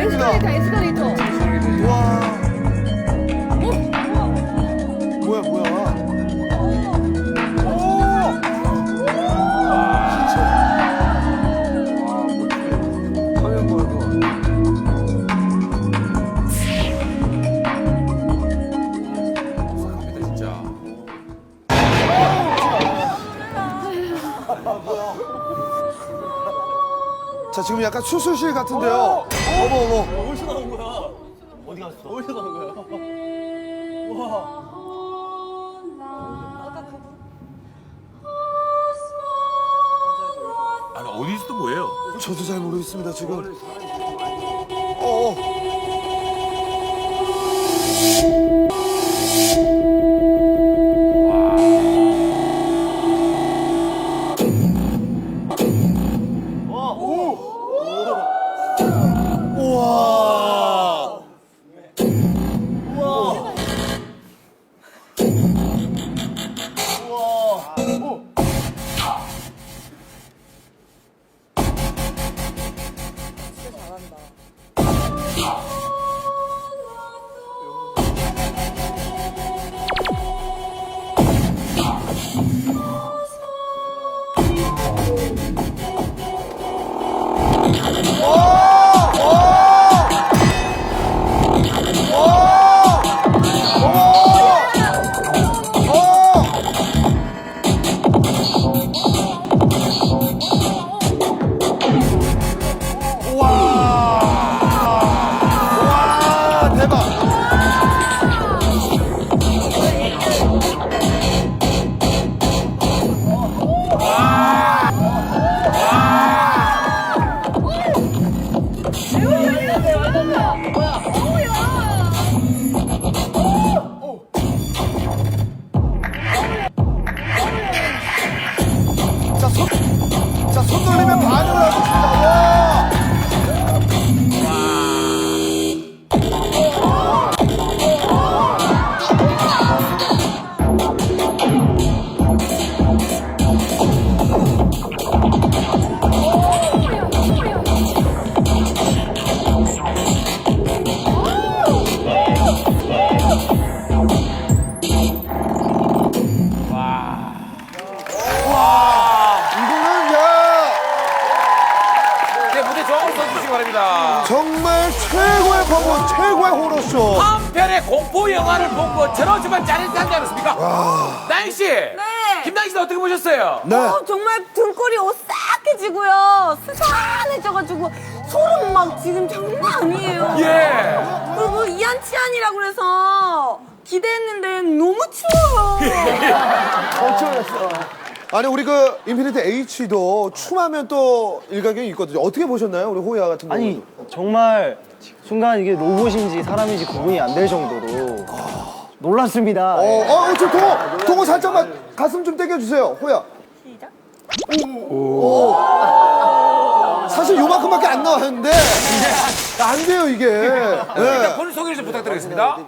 에스컬레이터, 에스컬레이터. 와. 뭐야 뭐야. 지금 약간 수술실 같은데요. 어머 어머. 어디서 나온 거야? 어디 갔어? 어디서 나온 거야? 와. 아니 어디서 또 뭐예요? 저도 잘 모르겠습니다 지금. 어. 어. あ。 자, 바랍니다. 정말 최고의 퍼포먼, 최고의 호러쇼. 한 편의 공포 영화를 본 것처럼 정말 짜릿하지 않았습니까? 나영 씨, 김나영 씨는 어떻게 보셨어요? 네. 어, 정말 등골이 오싹해지고요. 스산해져가지고 소름 막 지금 장난 아니에요. 예. 그리고 이한치한이라고 그래서 기대했는데 너무 추워요. 아니 우리 그 인피니트 H도 춤하면 또 일가견이 있거든요. 어떻게 보셨나요, 우리 호야 같은 경우? 아니 정말 순간 이게 로봇인지 사람인지 구분이 안 될 정도로 놀랐습니다. 어, 어, 저 동호, 동호 살짝만 가슴 좀 당겨주세요, 호야. 시작. 오. 사실 요만큼밖에 안 나왔는데 안 돼요 이게. 네. 본인 소개를 좀 부탁드리겠습니다.